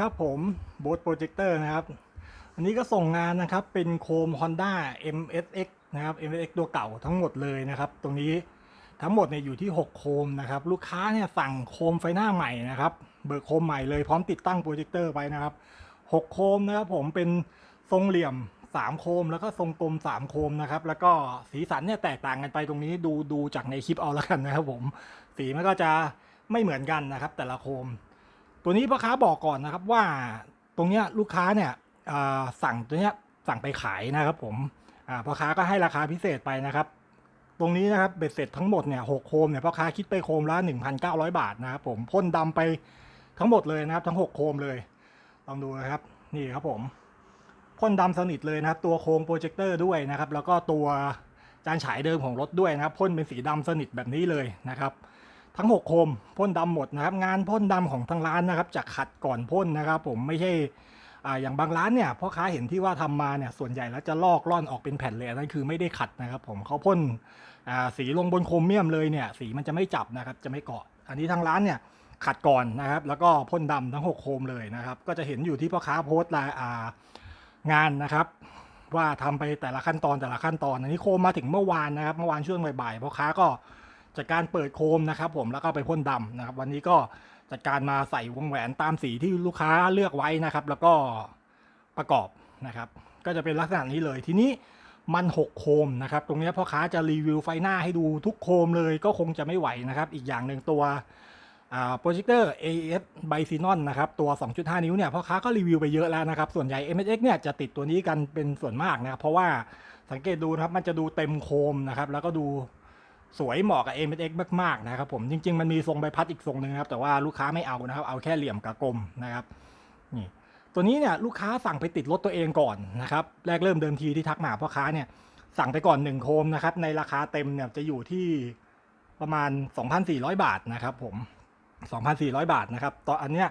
ครับผมโบสโปรเจคเตอร์นะครับ อันนี้ก็ส่งงานนะครับเป็นโคม Honda MSX นะครับ MSX ตัวเก่าทั้งหมดเลยนะครับ ตรงนี้ทั้งหมดเนี่ยอยู่ที่ 6 โคมนะครับ ลูกค้าเนี่ยสั่งโคมไฟหน้าใหม่นะครับ เบิกโคมใหม่เลยพร้อมติดตั้งโปรเจคเตอร์ไปนะครับ 6 โคมนะครับผมเป็นทรงเหลี่ยม 3 โคม แล้วก็ทรงกลม 3 โคมนะครับ แล้วก็สีสันเนี่ยแตกต่างกันไปตรงนี้ดูดูจากในคลิปเอาล้วกันนะครับผม สีมันก็จะไม่เหมือนกันนะครับ แต่ละโคม ตัวนี้พ่อค้าบอกก่อนนะครับว่าตรงเนี้ยลูกค้าเนี่ยสั่งตัวเนี้ยสั่งไปขายนะครับผมพ่อค้าก็ให้ราคาพิเศษไปนะครับ ตรงนี้นะครับเบ็ดเสร็จทั้งหมดเนี่ยหกโคมเนี่ยพ่อค้าคิดไปโคมละ1,900 บาทนะครับผมพ่นดำไปทั้งหมดเลยนะครับ ทั้ง 6 โคมเลยลองดูนะครับนี่ครับผมพ่นดำสนิทเลยนะครับ ตัวโครงโปรเจคเตอร์ด้วยนะครับ แล้วก็ตัวจานฉายเดิมของรถด้วยนะครับพ่นเป็นสีดำสนิทแบบนี้เลยนะครับ ทั้ง 6 โคมพ่นดำหมดนะครับ งานพ่นดำของทางร้านนะครับ จะขัดก่อนพ่นนะครับ ผมไม่ใช่อ่าอย่างบางร้านเนี่ยพ่อค้าเห็นที่ว่าทำมาเนี่ยส่วนใหญ่แล้วจะลอกล่อนออกเป็นแผ่นเลยอันนั่นคือไม่ได้ขัดนะครับ ผมเขาพ่นอ่าสีลงบนโครเมียมเลยเนี่ยสีมันจะไม่จับนะครับ จะไม่เกาะ อันนี้ทางร้านเนี่ยขัดก่อนนะครับ แล้วก็พ่นดำทั้ง 6 โคมเลยนะครับ ก็จะเห็นอยู่ที่พ่อค้าโพสต์ลายอ่างานนะครับว่าทำไปแต่ละขั้นตอนแต่ละขั้นตอน อันนี้โคมมาถึงเมื่อวานนะครับ เมื่อวานช่วงบ่ายๆพ่อค้าก็ จัดการเปิดโคมนะครับผมแล้วก็ไปพ่นดำนะครับ วันนี้ก็จัดการมาใส่วงแหวนตามสีที่ลูกค้าเลือกไว้นะครับ แล้วก็ประกอบนะครับ ก็จะเป็นลักษณะนี้เลยทีนี้มัน6โคมนะครับ ตรงนี้พ่อค้าจะรีวิวไฟหน้าให้ดูทุกโคมเลยก็คงจะไม่ไหวนะครับ อีกอย่างหนึ่งตัวโปรเจคเตอร์ AES b i s o n นะครับ ตัว 2.5 นิ้วเนี่ยพ่อค้าก็รีวิวไปเยอะแล้วนะครับ ส่วนใหญ่ MSX เนี่ยจะติดตัวนี้กันเป็นส่วนมากนะครับ เพราะว่าสังเกตดูนะครับ มันจะดูเต็มโคมนะครับ แล้วก็ดู สวยเหมาะกับ m s x มากๆนะครับผมจริง ๆ มันมีทรงใบพัดอีกทรงหนึ่งครับ แต่ว่าลูกค้าไม่เอานะครับ เอาแค่เหลี่ยมกับกลมนะครับนี่ตัวนี้เนี่ยลูกค้าสั่งไปติดรถตัวเองก่อนนะครับแรกเริ่มเดิมทีที่ทักมาพ่อค้าเนี่ยสั่งไปก่อน 1 โคมนะครับในราคาเต็มเนี่ยจะอยู่ที่ประมาณ 2,400 บาทนะครับผม 2,400 บาทนะครับตอนอันเนี้ย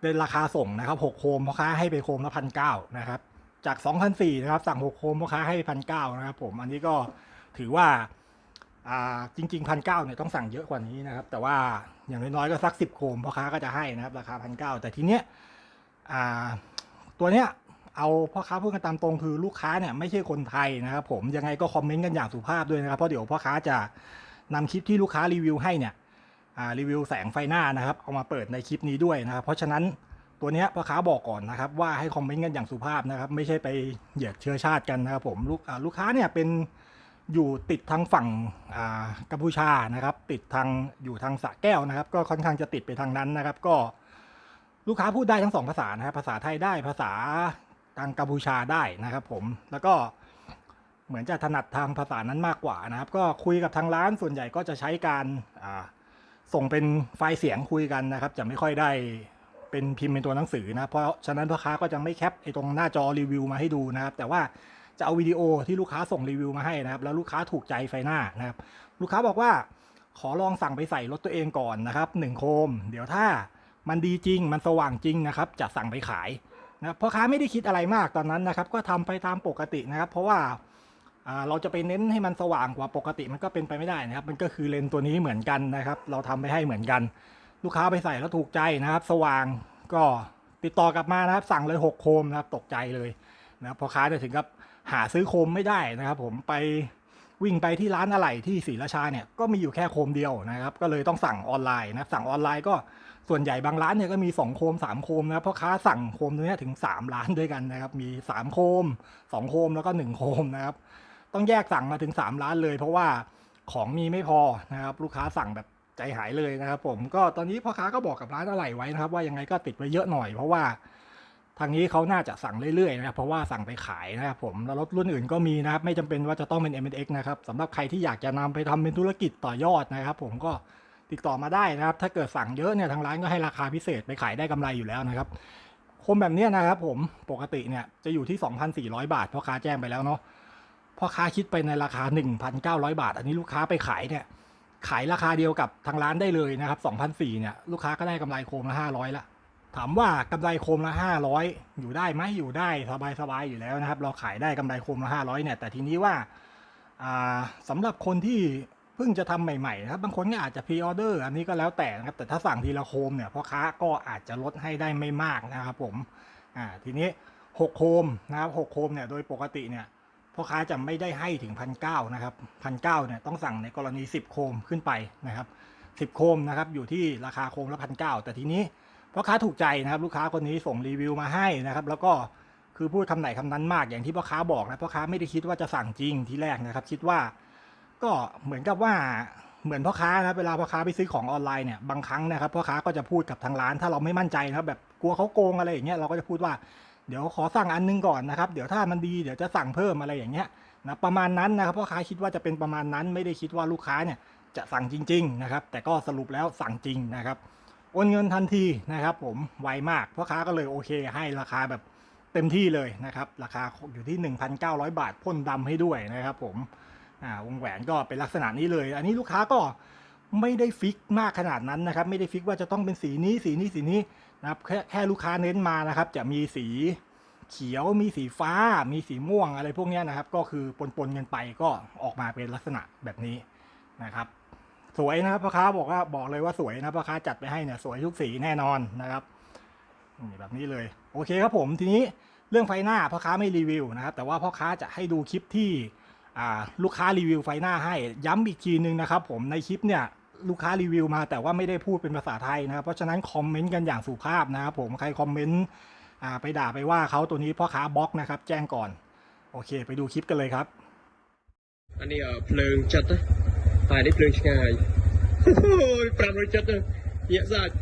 เป็นราคาส่งนะครับ6โคมพ่อค้าให้ไปโคมละพันเนะครับจาก2,400นะครับสั่ง 6 โคมพ่อค้าให้พันเนะครับผมอันนี้ก็ถือว่า จริงๆพันเก้าเนี่ยต้องสั่งเยอะกว่านี้นะครับ แต่ว่าอย่างน้อยๆก็สักสิบโคมพ่อค้าก็จะให้นะครับ ราคาพันเก้าแต่ทีเนี้ยตัวเนี้ยเอาพ่อค้าพูดกันตามตรงคือลูกค้าเนี่ยไม่ใช่คนไทยนะครับ ผมยังไงก็คอมเมนต์กันอย่างสุภาพด้วยนะครับเพราะเดี๋ยวพ่อค้าจะนำคลิปที่ลูกค้ารีวิวให้เนี่ยรีวิวแสงไฟหน้านะครับเอามาเปิดในคลิปนี้ด้วยนะครับ เพราะฉะนั้นตัวเนี้ยพ่อค้าบอกก่อนนะครับ ว่าให้คอมเมนต์กันอย่างสุภาพนะครับ ไม่ใช่ไปเหยียดเชื้อชาติกันนะครับผมลูกลูกค้าเนี่ยเป็น อยู่ติดทางฝั่งกัมพูชานะครับ ติดทางอยู่ทางสะแก้วนะครับ ก็ค่อนข้างจะติดไปทางนั้นนะครับ ก็ลูกค้าพูดได้ทั้งสองภาษานะครับ ภาษาไทยได้ภาษาทางกัมพูชาได้นะครับ ผมแล้วก็เหมือนจะถนัดทางภาษานั้นมากกว่านะครับ ก็คุยกับทางร้านส่วนใหญ่ก็จะใช้การส่งเป็นไฟล์เสียงคุยกันนะครับ จะไม่ค่อยได้เป็นพิมพ์เป็นตัวหนังสือนะเพราะฉะนั้นพ่อค้าก็จะไม่แคปไอ้ตรงหน้าจอรีวิวมาให้ดูนะครับ แต่ว่า จะเอาวิดีโอที่ลูกค้าส่งรีวิวมาให้นะครับ แล้วลูกค้าถูกใจไฟหน้านะครับ ลูกค้าบอกว่าขอลองสั่งไปใส่รถตัวเองก่อนนะครับหนึ่งโคม เดี๋ยวถ้ามันดีจริงมันสว่างจริงนะครับจะสั่งไปขายนะครับพ่อค้าไม่ได้คิดอะไรมากตอนนั้นนะครับ ก็ทำไปตามปกตินะครับ เพราะว่าเราจะไปเน้นให้มันสว่างกว่าปกติมันก็เป็นไปไม่ได้นะครับ มันก็คือเลนส์ตัวนี้เหมือนกันนะครับ เราทำไปให้เหมือนกัน ลูกค้าไปใส่แล้วถูกใจนะครับ สว่างก็ติดต่อกลับมานะครับ สั่งเลยหกโคมนะครับ ตกใจเลยนะครับพ่อค้าจะถึงกับ หาซื้อโคมไม่ได้นะครับผมไปวิ่งไปที่ร้านอะไหล่ที่ศรีราชาเนี่ยก็มีอยู่แค่โคมเดียวนะครับ ก็เลยต้องสั่งออนไลน์นะครับสั่งออนไลน์ก็ส่วนใหญ่บางร้านเนี่ยก็มี 2 โคม 3 โคมนะครับเพราะค้าสั่งโคมตัวนี้ถึง 3 ร้านด้วยกันนะครับ มี 3 โคม 2 โคมแล้วก็ 1 โคมนะครับ ต้องแยกสั่งมาถึง 3 ร้านเลย เพราะว่าของมีไม่พอนะครับ ลูกค้าสั่งแบบใจหายเลยนะครับ ผมก็ตอนนี้พ่อค้าก็บอกกับร้านอะไหล่ไว้นะครับ ว่ายังไงก็ติดไว้เยอะหน่อย เพราะว่า ทางนี้เขาน่าจะสั่งเรื่อยๆนะครับเพราะว่าสั่งไปขายนะครับผมแล้วรถรุ่นอื่นก็มีนะครับไม่จำเป็นว่าจะต้องเป็น m x นะครับสำหรับใครที่อยากจะนำไปทำเป็นธุรกิจต่อยอดนะครับผมก็ติดต่อมาได้นะครับ ถ้าเกิดสั่งเยอะเนี่ยทางร้านก็ให้ราคาพิเศษไปขายได้กำไรอยู่แล้วนะครับคมแบบนี้นะครับผมปกติเนี่ยจะอยู่ที่ 2,400 บาทพ่อค้าแจ้งไปแล้วเนาะพ่อค้าคิดไปในราคา 1,900 บาท อันนี้ลูกค้าไปขายเนี่ยขายราคาเดียวกับทางร้านได้เลยนะครับ2,400เนี่ยลูกค้าก็ได้กำไรโคมละ500ละ ถามว่ากำไรโคมละห้าร้อยอยู่ได้ไหมอยู่ได้สบายสบายอยู่แล้วนะครับ เราขายได้กำไรโคมละห้าร้อยเนี่ยแต่ทีนี้ว่าอ่าสำหรับคนที่เพิ่งจะทำใหม่ๆนะครับบางคนก็อาจจะพรีออเดอร์อันนี้ก็แล้วแต่นะครับแต่ถ้าสั่งทีละโคมเนี่ยพ่อค้าก็อาจจะลดให้ได้ไม่มากนะครับผมอ่าทีนี้หกโคมนะครับหกโคมเนี่ยโดยปกติเนี่ยพ่อค้าจะไม่ได้ให้ถึงพันเก้านะครับพันเก้าเนี่ยต้องสั่งในกรณีสิบโคมขึ้นไปนะครับสิบโคมนะครับอยู่ที่ราคาโคมละพันเก้าแต่ทีนี้ พ่อค้าถูกใจนะครับ ลูกค้าคนนี้ส่งรีวิวมาให้นะครับ แล้วก็คือพูดคำไหนคำนั้นมากอย่างที่พ่อค้าบอกนะพ่อค้าไม่ได้คิดว่าจะสั่งจริงทีแรกนะครับ คิดว่าก็เหมือนกับว่าเหมือนพ่อค้านะเวลาพ่อค้าไปซื้อของออนไลน์เนี่ยบางครั้งนะครับพ่อค้าก็จะพูดกับทางร้าน ถ้าเราไม่มั่นใจนะครับแบบกลัวเขาโกงอะไรอย่างเงี้ยเราก็จะพูดว่าเดี๋ยวขอสั่งอันนึงก่อนนะครับ เดี๋ยวถ้ามันดีเดี๋ยวจะสั่งเพิ่มอะไรอย่างเงี้ยนะประมาณนั้นนะครับพ่อค้าคิดว่าจะเป็นประมาณนั้น ไม่ได้คิดว่าลูกค้าเนี่ยจะสั่งจริง ๆ นะครับ แต่ก็สรุปแล้วสั่งจริงนะครับ โอนเงินทันทีนะครับ ผมไวมากพ่อค้าก็เลยโอเค ให้ราคาแบบเต็มที่เลยนะครับ ราคาอยู่ที่ 1,900 บาทพ่นดำให้ด้วยนะครับผมอ่าวงแหวนก็เป็นลักษณะนี้เลย อันนี้ลูกค้าก็ไม่ได้ฟิกมากขนาดนั้นนะครับ ไม่ได้ฟิกว่าจะต้องเป็นสีนี้สีนี้สีนี้นะครับแค่แค่ลูกค้าเน้นมานะครับ จะมีสีเขียวมีสีฟ้า มีสีม่วงอะไรพวกนี้นะครับ ก็คือปนๆกันไปก็ออกมาเป็นลักษณะแบบนี้นะครับ สวยนะครับพ่อค้าบอกว่าบอกเลยว่าสวยนะพ่อค้าจัดไปให้เนี่ยสวยทุกสีแน่นอนนะครับนี่แบบนี้เลย โอเคครับผมทีนี้เรื่องไฟหน้าพ่อค้าไม่รีวิวนะครับ แต่ว่าพ่อค้าจะให้ดูคลิปที่ลูกค้ารีวิวไฟหน้าให้ย้ำอีกทีนึงนะครับ ผมในคลิปเนี่ยลูกค้ารีวิวมาแต่ว่าไม่ได้พูดเป็นภาษาไทยนะครับเพราะฉะนั้นคอมเมนต์กันอย่างสุภาพนะครับผมใครคอมเมนต์ไปด่าไปว่าเขาตัวนี้พ่อค้าบล็อกนะครับ แจ้งก่อน โอเค ไปดูคลิปกันเลยครับអានេះ ตายได้เพลิงชงายโอ้ยปราบรอจัดเลยเหี้ยสัตว์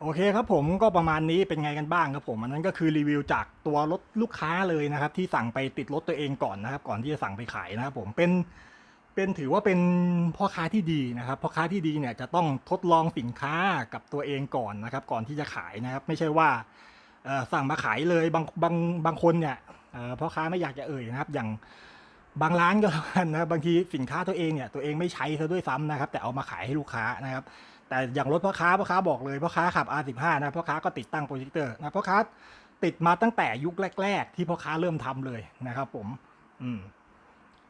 โอเคครับผมก็ประมาณนี้เป็นไงกันบ้างครับผมอันนั้นก็คือรีวิวจากตัวรถลูกค้าเลยนะครับ ที่สั่งไปติดรถตัวเองก่อนนะครับ ก่อนที่จะสั่งไปขายนะครับผมเป็นเป็นถือว่าเป็นพ่อค้าที่ดีนะครับพ่อค้าที่ดีเนี่ยจะต้องทดลองสินค้ากับตัวเองก่อนนะครับ ก่อนที่จะขายนะครับ ไม่ใช่ว่าสั่งมาขายเลยบางบางบางคนเนี่ย พ่อค้าไม่อยากจะเอ่ยนะครับ อย่างบางร้านก็แล้วกันนะบางทีสินค้าตัวเองเนี่ยตัวเองไม่ใช้ซะด้วยซ้ำนะครับ แต่เอามาขายให้ลูกค้านะครับ แต่อย่างรถพ่อค้าพ่อค้าบอกเลยพ่อค้าขับ R15 นะพ่อค้าก็ติดตั้งโปรเจคเตอร์นะพ่อค้าติดมาตั้งแต่ยุคแรก ๆ ที่พ่อค้าเริ่มทำเลยนะครับ ผม อืม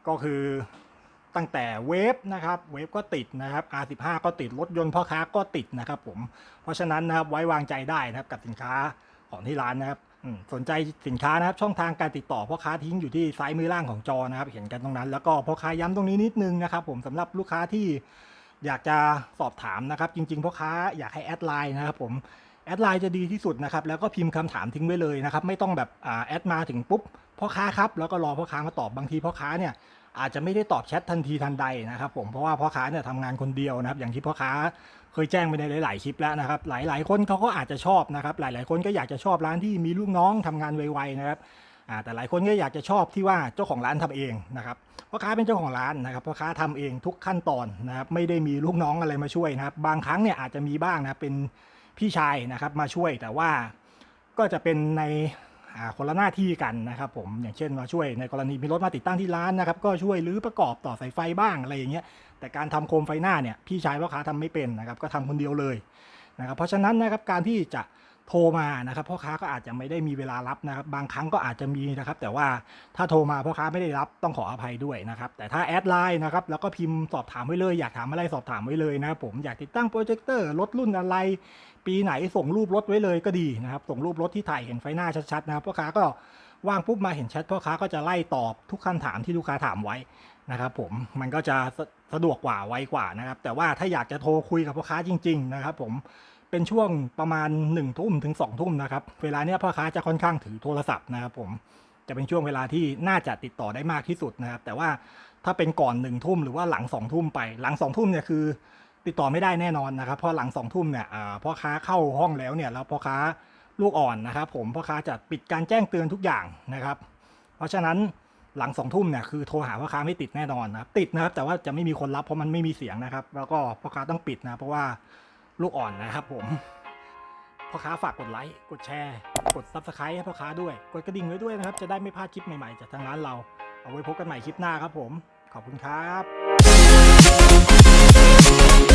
ก็คือตั้งแต่เวฟนะครับ เวฟก็ติดนะครับ R15 ก็ติดรถยนต์พ่อค้าก็ติดนะครับ ผม เพราะฉะนั้นนะครับไว้วางใจได้นะครับกับสินค้าของที่ร้านนะครับ สนใจสินค้านะครับช่องทางการติดต่อพ่อค้าทิ้งอยู่ที่ซ้ายมือล่างของจอนะครับ เห็นกันตรงนั้น แล้วก็พ่อค้าย้ำตรงนี้นิดนึงนะครับ ผมสำหรับลูกค้าที่อยากจะสอบถามนะครับ จริง ๆพ่อค้าอยากให้แอดไลน์นะครับ ผมแอดไลน์จะดีที่สุดนะครับ แล้วก็พิมพ์คำถามทิ้งไว้เลยนะครับ ไม่ต้องแบบอแอดมาถึงปุ๊บพ่อค้าครับแล้วก็รอพ่อค้ามาตอบบางทีพ่อค้าเนี่ย อาจจะไม่ได้ตอบแชททันทีทันใดนะครับผมเพราะว่าพ่อค้าเนี่ยทำงานคนเดียวนะครับ อย่างที่พ่อค้าเคยแจ้งไปในหลาย ๆ คลิปแล้วนะครับ หลาย ๆ คนเขาก็อาจจะชอบนะครับ หลาย ๆ คนก็อยากจะชอบร้านที่มีลูกน้องทำงานไว ๆ นะครับแต่หลายคนก็อยากจะชอบที่ว่าเจ้าของร้านทำเองนะครับพ่อค้าเป็นเจ้าของร้านนะครับพ่อค้าทำเองทุกขั้นตอนนะครับไม่ได้มีลูกน้องอะไรมาช่วยนะครับ บางครั้งเนี่ยอาจจะมีบ้างนะเป็นพี่ชายนะครับมาช่วยแต่ว่าก็จะเป็นใน คนละหน้าที่กันนะครับผมอย่างเช่นมาช่วยในกรณีมีรถมาติดตั้งที่ร้านนะครับก็ช่วยรื้อประกอบต่อสายไฟบ้างอะไรอย่างเงี้ยแต่การทำโคมไฟหน้าเนี่ยพี่ชายพ่อค้าทำไม่เป็นนะครับก็ทำคนเดียวเลยนะครับเพราะฉะนั้นนะครับการที่จะ โทรมานะครับพ่อค้าก็อาจจะไม่ได้มีเวลารับนะครับ บางครั้งก็อาจจะมีนะครับ แต่ว่าถ้าโทรมาพ่อค้าไม่ได้รับต้องขออภัยด้วยนะครับ แต่ถ้าแอดไลน์นะครับแล้วก็พิมพ์สอบถามไว้เลยอยากถามอะไรสอบถามไว้เลยนะครับผมอยากติดตั้งโปรเจคเตอร์รถรุ่นอะไร ปีไหนส่งรูปรถไว้เลยก็ดีนะครับส่งรูปรถที่ถ่ายเห็นไฟหน้าชัดๆนะครับพ่อค้าก็ว่างปุ๊บมาเห็นแชทพ่อค้าก็จะไล่ตอบทุกคำถามที่ลูกค้าถามไว้นะครับผมมันก็จะสะสะดวกกว่าไวกว่านะครับ แต่ว่าถ้าอยากจะโทรคุยกับพ่อค้าจริง ๆ นะครับ ผม เป็นช่วงประมาณ1นึ่ทุ่มถึง2องทุ่มนะครับ เวลาเนี้ยพ่อค้าจะค่อนข้างถือโทรศัพท์นะครับผม จะเป็นช่วงเวลาที่น่าจะติดต่อได้มากที่สุดนะครับ แต่ว่าถ้าเป็นก่อนหนึ่งทุ่มหรือว่าหลังสองทุ่มไป หลังสองทุ่มเนี่ยคือ ติดต่อไม่ได้แน่นอนนะครับ เพราะหลังสองทุ่มเนี่ยพ่อค้าเข้าห้องแล้วเนี่ยแล้วพ่อค้าลูกอ่อนนะครับ ผมพ่อค้าจะปิดการแจ้งเตือนทุกอย่างนะครับ เพราะฉะนั้นหลังสองทุ่มเนี่ยคือโทรหาพ่อค้าไม่ติดแน่นอนนะครับติดนะครับแต่ว่าจะไม่มีคนรับเพราะมันไม่มีเสียงนะครับ แล้วก็พ่อค้าต้องปิดนะเพราะว่า ลูกอ่อนนะครับผมพ่อค้าฝากกดไลค์กดแชร์ กด Subscribe ให้พ่อค้าด้วย กดกระดิ่งไว้ด้วยนะครับ จะได้ไม่พลาดคลิปใหม่ ๆ จากทางร้านเรา เอาไว้พบกันใหม่คลิปหน้าครับผม ขอบคุณครับ